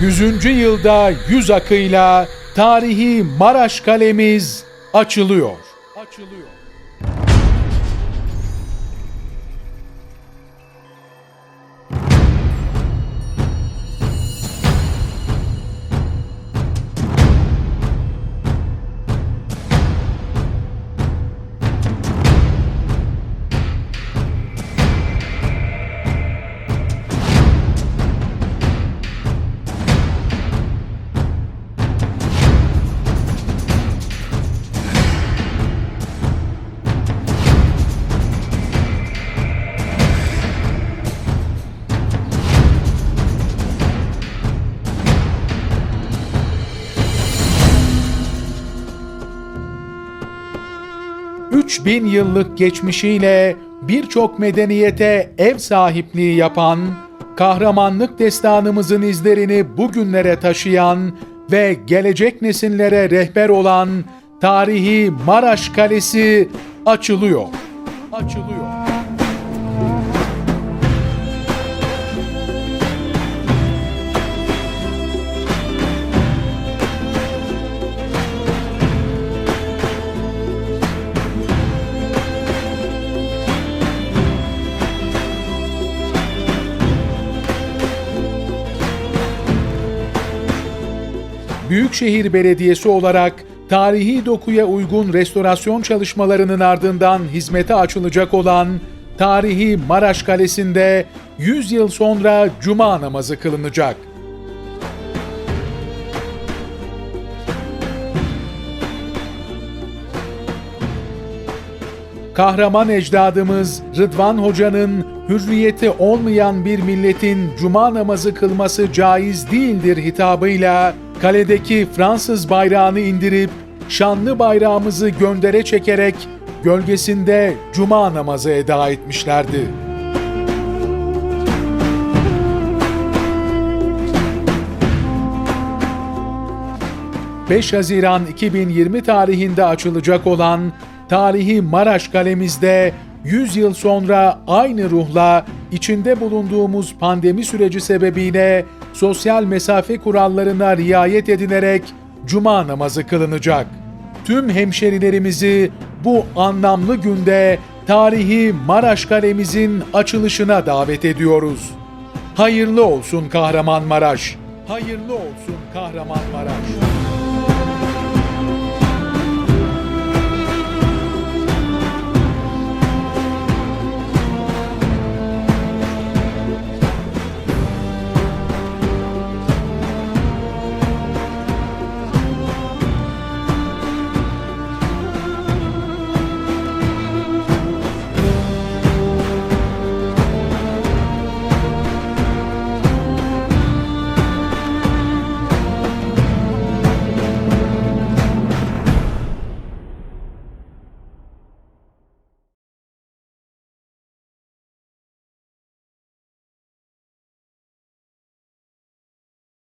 100. yılda yüz akıyla tarihi Maraş kalemiz açılıyor. Açılıyor. Bin yıllık geçmişiyle birçok medeniyete ev sahipliği yapan, kahramanlık destanımızın izlerini bugünlere taşıyan ve gelecek nesillere rehber olan tarihi Maraş Kalesi açılıyor. Açılıyor. Büyükşehir Belediyesi olarak tarihi dokuya uygun restorasyon çalışmalarının ardından hizmete açılacak olan tarihi Maraş Kalesi'nde 100 yıl sonra cuma namazı kılınacak. kahraman ecdadımız Rıdvan Hoca'nın hürriyeti olmayan bir milletin cuma namazı kılması caiz değildir hitabıyla kaledeki Fransız bayrağını indirip şanlı bayrağımızı göndere çekerek gölgesinde cuma namazı eda etmişlerdi. ...5 Haziran 2020 tarihinde açılacak olan tarihi Maraş kalemizde 100 yıl sonra aynı ruhla içinde bulunduğumuz pandemi süreci sebebiyle sosyal mesafe kurallarına riayet edilerek cuma namazı kılınacak. Tüm hemşerilerimizi bu anlamlı günde tarihi Maraş kalemizin açılışına davet ediyoruz. Hayırlı olsun Kahramanmaraş. Hayırlı olsun Kahramanmaraş.